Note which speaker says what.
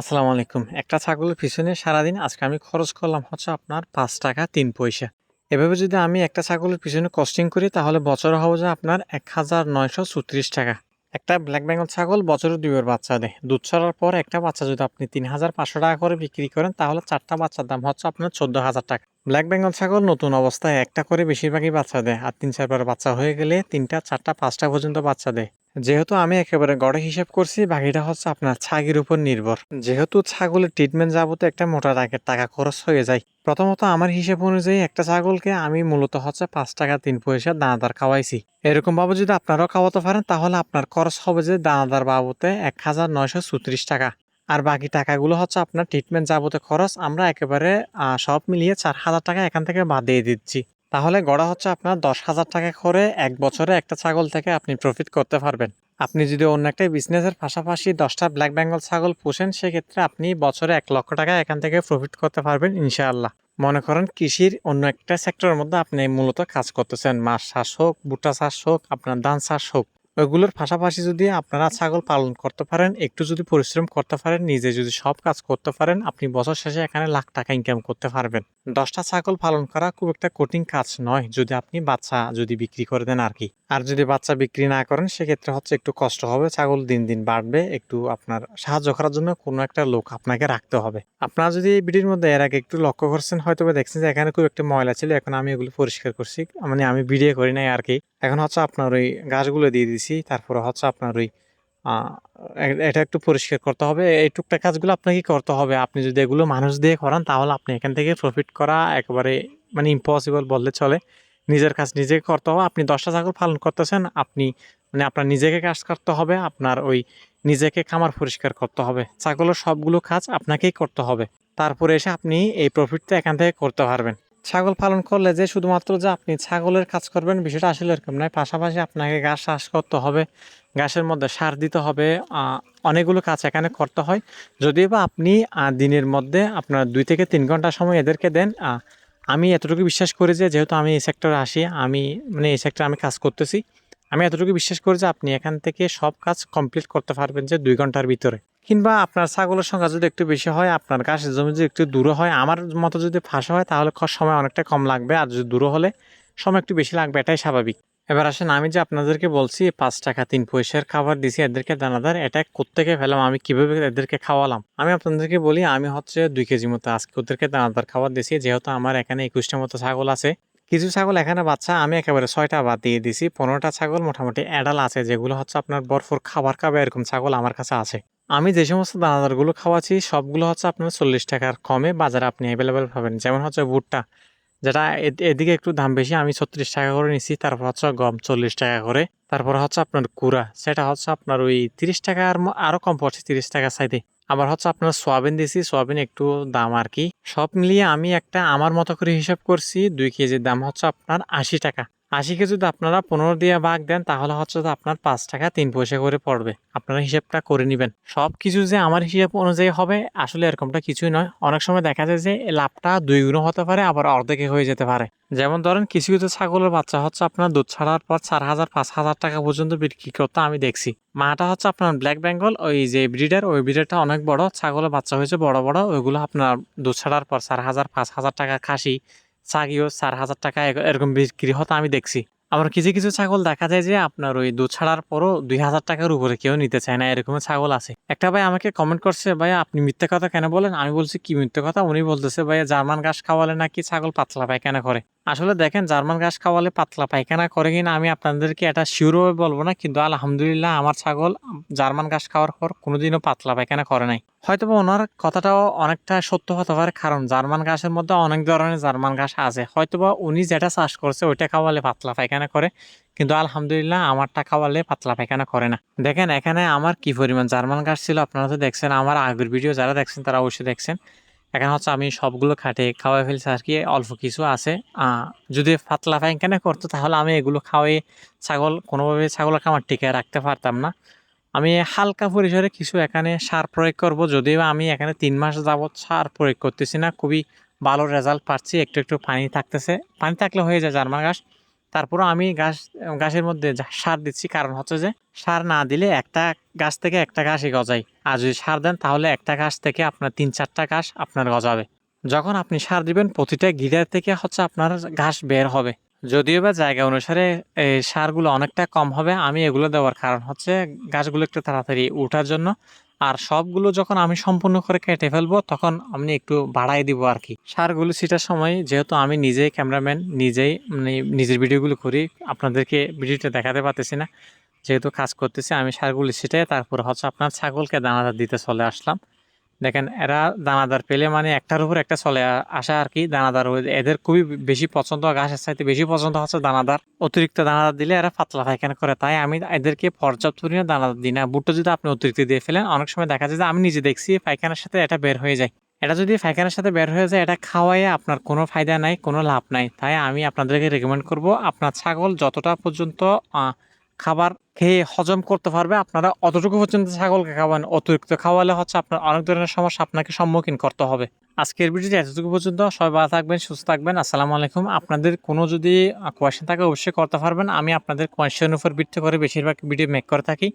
Speaker 1: আসসালামু আলাইকুম। একটা ছাগলের পিছনে সারাদিন আজকে আমি খরচ করলাম হচ্ছে আপনার পাঁচ টাকা, তিন পয়সা। এভাবে যদি আমি একটা ছাগলের পিছনে কস্টিং করি, তাহলে বছর হবে যে আপনার এক হাজার নয়শো চৌত্রিশ টাকা। একটা ব্ল্যাক বেঙ্গল ছাগল বছরে দুইবার বাচ্চা দেয়। দুধ ছাড়ার পর একটা বাচ্চা যদি আপনি তিন হাজার পাঁচশো টাকা করে বিক্রি করেন, তাহলে চারটা বাচ্চার দাম হচ্ছে আপনার চোদ্দ হাজার টাকা। ব্ল্যাক বেঙ্গল ছাগল নতুন অবস্থায় একটা করে বেশিরভাগই বাচ্চা দেয়। আর তিন চারবার বাচ্চা হয়ে গেলে তিনটা, চারটা, পাঁচটা পর্যন্ত বাচ্চা দেয়। যেহেতু আমি একেবারে গড়ে হিসাব করছি, বাকিটা হচ্ছে আপনার ছাগির উপর নির্ভর। যেহেতু ছাগলের ট্রিটমেন্ট যাবতে একটা মোটা টাকার টাকা খরচ হয়ে যায়, প্রথমত আমার হিসেব অনুযায়ী একটা ছাগলকে আমি মূলত হচ্ছে পাঁচ টাকা তিন পয়সা দানাদার খাওয়াইছি। এরকম ভাবে যদি আপনারাও খাওয়াতে পারেন, তাহলে আপনার খরচ হবে যে দানাদার বাবতে এক হাজার নয়শো চৌত্রিশ টাকা। আর বাকি টাকাগুলো হচ্ছে আপনার ট্রিটমেন্ট যাবতে খরচ আমরা একেবারে সব মিলিয়ে চার হাজার টাকা এখান থেকে বাদ দিয়ে দিচ্ছি। তাহলে গড়া হচ্ছে আপনার দশ হাজার টাকা করে এক বছরে একটা ছাগল থেকে আপনি প্রফিট করতে পারবেন। আপনি যদি অন্য একটা বিজনেসের পাশাপাশি দশটা ব্ল্যাক বেঙ্গল ছাগল পোষেন, সেক্ষেত্রে আপনি বছরে এক লক্ষ টাকা এখান থেকে প্রফিট করতে পারবেন ইনশাআল্লাহ। মনে করেন কৃষির অন্য একটা সেক্টরের মধ্যে আপনি মূলত কাজ করতেছেন। মাছ চাষ হোক, ভুট্টা চাষ হোক, আপনার ধান চাষ হোক। ওইগুলোর পাশাপাশি যদি আপনারা ছাগল পালন করতে পারেন একটু যদি পরিশ্রম করতে পারেন নিজে যদি সব কাজ করতে পারেন আপনি বছর শেষে এখানে লাখ টাকা ইনকাম করতে পারবেন। দশটা ছাগল পালন করা খুব একটা কঠিন কাজ নয় যদি আপনি বাচ্চা যদি বিক্রি করে দেন আর কি। আর যদি বাচ্চা বিক্রি না করেন, সেক্ষেত্রে হচ্ছে একটু কষ্ট হবে, ছাগল দিন দিন বাড়বে, একটু আপনার সাহায্য করার জন্য কোনো একটা লোক আপনাকে রাখতে হবে। আপনারা যদি এই ভিডিওর মধ্যে এর আগে একটু লক্ষ্য করছেন হয়তো দেখছেন যে এখানে খুব একটা ময়লা ছিল, এখন আমি এগুলো পরিষ্কার করছি। মানে আমি ভিডিও করি নাই আর কি। এখন হচ্ছে আপনার ওই গাছগুলো দিয়ে দিছি, তারপরে হচ্ছে আপনার ওই এটা একটু পরিষ্কার করতে হবে। এই টুকটাক কাজগুলো আপনাকে করতে হবে। আপনি যদি এগুলো মানুষ দিয়ে করান, তাহলে আপনি এখান থেকে প্রফিট করা একেবারে মানে ইম্পসিবল বললে চলে। নিজের কাজ নিজেকে করতে হবে। আপনি দশটা ছাগল পালন করতেছেন, আপনি মানে আপনার নিজেকে কাজ করতে হবে, আপনার ওই নিজেকে খামার পরিষ্কার করতে হবে। ছাগলের সবগুলো কাজ আপনাকেই করতে হবে। তারপরে এসে আপনি এই প্রফিটটা এখান থেকে করতে পারবেন। ছাগল পালন করলে যে শুধুমাত্র যে আপনি ছাগলের কাজ করবেন, বিষয়টা আসলে এরকম নয়। পাশাপাশি আপনাকে ঘাস চাষ করতে হবে, ঘাসের মধ্যে সার দিতে হবে অনেকগুলো কাজ এখানে করতে হয়। যদিও বা আপনি দিনের মধ্যে আপনার দুই থেকে তিন ঘণ্টা সময় এদেরকে দেন আমি এতটুকু বিশ্বাস করি যে, যেহেতু আমি এই সেক্টরে আসি, আমি মানে এই সেক্টরে আমি কাজ করতেছি, আমি এতটুকু বিশ্বাস করি যে, আপনি এখান থেকে সব কাজ কমপ্লিট করতে পারবেন যে, দুই ঘণ্টার ভিতরে। কিংবা আপনার ছাগলের সংখ্যা যদি একটু বেশি হয়, আপনার কাজ জমি যদি একটু দূরে হয়, আমার মতো যদি ফাঁসা হয়, তাহলে সময় অনেকটা কম লাগবে, আর যদি দূরে হলে সময় একটু বেশি লাগবে, এটাই স্বাভাবিক। এবার আসেন, আমি যে আপনাদেরকে বলছি, পাঁচ টাকা, তিন পয়সার খাবার দিছি, এদেরকে দানাদার, এটা কোত্থেকে ফেলাম, আমি কীভাবে এদেরকে খাওয়ালাম? আমি আপনাদেরকে বলি, আমি হচ্ছে দুই কেজি মতো, আজকে ওদেরকে দানাদার খাবার দিছি, যেহেতু আমার এখানে একুশটা মতো ছাগল আছে। কিছু ছাগল এখানে বাচ্চা, আমি একেবারে ছয়টা বাদ দিয়ে দিছি, পনেরোটা ছাগল মোটামুটি অ্যাডাল আছে, যেগুলো হচ্ছে আপনার বরফর খাবার খাবে, এরকম ছাগল আমার কাছে আছে। আমি যে সমস্ত দানাদারগুলো খাওয়াচ্ছি, সবগুলো হচ্ছে আপনার চল্লিশ টাকার কমে বাজারে আপনি অ্যাভেলেবেল পাবেন, যেমন হচ্ছে ভুট্টা। যেটা এদিকে একটু দাম বেশি, আমি ছত্রিশ টাকা করে নিছি, তারপর হচ্ছে গম চল্লিশ টাকা করে, তারপর হচ্ছে আপনার কুড়া, সেটা হচ্ছে আপনার ওই তিরিশ টাকার আরও আরও কম পড়ছে, তিরিশ টাকা সাইডে। আবার হচ্ছে আপনার সোয়াবিন দিছি, সোয়াবিন একটু দাম আর কি। সব মিলিয়ে আমি একটা আমার মতো করে হিসাব করছি, দুই কেজির দাম হচ্ছে আপনার আশি টাকা। আশিকে যদি আপনারা পনেরো দিয়ে ভাগ দেন, তাহলে হচ্ছে যে আপনার পাঁচ টাকা তিন পয়সা করে পড়বে। আপনারা হিসাবটা করে নেবেন। সব কিছু যে আমার হিসাব অনুযায়ী হবে, আসলে এরকমটা কিছুই নয়। অনেক সময় দেখা যায় যে লাভটা দুই গুণ হতে পারে, আবার অর্ধেকে হয়ে যেতে পারে। যেমন ধরেন, কিছু কিছু ছাগলের বাচ্চা হচ্ছে আপনার দুধ ছাড়ার পর চার হাজার, পাঁচ হাজার টাকা পর্যন্ত বিক্রি করতে আমি দেখছি। মাটা হচ্ছে আপনার ব্ল্যাক বেঙ্গল ওই যে ব্রিডার, ওই ব্রিডারটা অনেক বড়। ছাগলের বাচ্চা হয়েছে বড় বড়, ওইগুলো আপনার দুধ ছাড়ার পর চার হাজার, পাঁচ হাজার টাকা খাসি ছাগিও চার হাজার টাকা এরকম বিক্রি হতো আমি দেখছি। আবার কিছু কিছু ছাগল দেখা যায় যে আপনার ওই দুধ ছাড়ার পরও দুই হাজার টাকার উপরে কেউ নিতে চায় না এরকম ছাগল আছে। একটা ভাই আমাকে কমেন্ট করছে ভাই আপনি মিথ্যে কথা কেন বলেন? আমি বলছি, কি মিথ্যে কথা? উনি বলতেছে ভাই জার্মান ঘাস খাওয়ালে নাকি ছাগল পাতলা কেন করে? আসলে দেখেন, জার্মান ঘাস খাওয়ালে পাতলা পায়খানা করে কিনা আমি আপনাদেরকে এটা শিওরভাবে বলব না, কিন্তু আলহামদুলিল্লাহ আমার ছাগল জার্মান ঘাস খাওয়ার পর কোনোদিনও পাতলা পায়খানা করে নাই। হয়তো ওনার কথাটাও অনেকটা সত্য হতে পারে, কারণ জার্মান ঘাসের মধ্যে অনেক ধরনের জার্মান ঘাস আছে। হয়তোবা উনি যেটা চাষ করছে ওইটা খাওয়ালে পাতলা পায়খানা করে, কিন্তু আলহামদুলিল্লাহ আমারটা খাওয়ালে পাতলা পায়খানা করে না। দেখেন, এখানে আমার কি পরিমাণ জার্মান ঘাস ছিল আপনারা তো দেখছেন, আমার আগের ভিডিও যারা দেখছেন তারা অবশ্যই দেখছেন। এখানে হচ্ছে আমি সবগুলো খাটে খাওয়াই ফেলছি আর কি, অল্প কিছু আছে। যদি পাতলা পায়খানা করতো তাহলে আমি এগুলো খাওয়াই ছাগল, কোনোভাবে ছাগলের খামার টিকে রাখতে পারতাম না। আমি হালকা পরিসরে কিছু এখানে সার প্রয়োগ করব, যদিও আমি এখানে তিন মাস যাবৎ সার প্রয়োগ করতেছি না। খুবই ভালো রেজাল্ট পাচ্ছি, একটু একটু পানি থাকতেছে। পানি থাকলে হয়ে যায় জার্মান ঘাস। তারপরও আমি ঘাস ঘাসের মধ্যে সার দিচ্ছি, কারণ হচ্ছে যে সার না দিলে একটা গাছ থেকে একটা ঘাসই গজায়। আর যদি সার দেন, তাহলে একটা গাছ থেকে আপনার তিন চারটা ঘাস আপনার গজাবে। যখন আপনি সার দিবেন, প্রতিটা গিরার থেকে হচ্ছে আপনার ঘাস বের হবে। যদিও বা জায়গা অনুসারে এই সারগুলো অনেকটা কম হবে, আমি এগুলো দেওয়ার কারণ হচ্ছে গাছগুলো একটু তাড়াতাড়ি ওঠার জন্য। আর সবগুলো যখন আমি সম্পূর্ণ করে কেটে ফেলব, তখন আমি একটু বাড়াই দিব আর কি। সারগুলো ছিটার সময় যেহেতু আমি নিজেই ক্যামেরাম্যান, নিজেই মানে নিজের ভিডিওগুলো করি, আপনাদেরকে ভিডিওটা দেখাতে পারতেছি না। যেহেতু কাজ করতেছি, আমি সারগুলো ছিটাই তারপর হচ্ছে আপনার ছাগলকে দানাদার দিতে চলে আসলাম। দেখেন, এরা দানাদার পেলে মানে একটার উপর একটা চলে আসা আর কি দানাদার। এদের খুবই বেশি পছন্দ ঘাসের চাইতে বেশি পছন্দ হচ্ছে দানাদার। অতিরিক্ত দানাদার দিলে এরা পাতলা পায়খানা করে। তাই আমি এদেরকে পর্যাপ্ত পরিমাণে দানাদার দিই না। বুটটা যদি আপনি অতিরিক্ত দিয়ে ফেলেন, অনেক সময় দেখা যায় যে আমি নিজে দেখছি পায়খানার সাথে এটা বের হয়ে যায়। এটা যদি পায়খানার সাথে বের হয়ে যায়, এটা খাওয়াই আপনার কোনো ফায়দা নাই, কোনো লাভ নাই। তাই আমি আপনাদেরকে রেকমেন্ড করব, আপনার ছাগল যতটা পর্যন্ত খাবার খেয়ে হজম করতে পারবে। আপনারা অতটুকু পর্যন্ত ছাগলকে খাওয়ান, অতিরিক্ত খাওয়ালে হচ্ছে আপনার অনেক ধরনের সমস্যা আপনাকে সম্মুখীন করতে হবে। আজকের ভিডিওটি এতটুকু পর্যন্ত, সবাই ভালো থাকবেন, সুস্থ থাকবেন, আসসালামু আলাইকুম। আপনাদের কোনো যদি কোয়েশ্চেন থাকে অবশ্যই করতে পারবেন। আমি আপনাদের কোয়েশ্চেনের উপর ভিত্তি করে বেশিরভাগ ভিডিও মেক করে থাকি।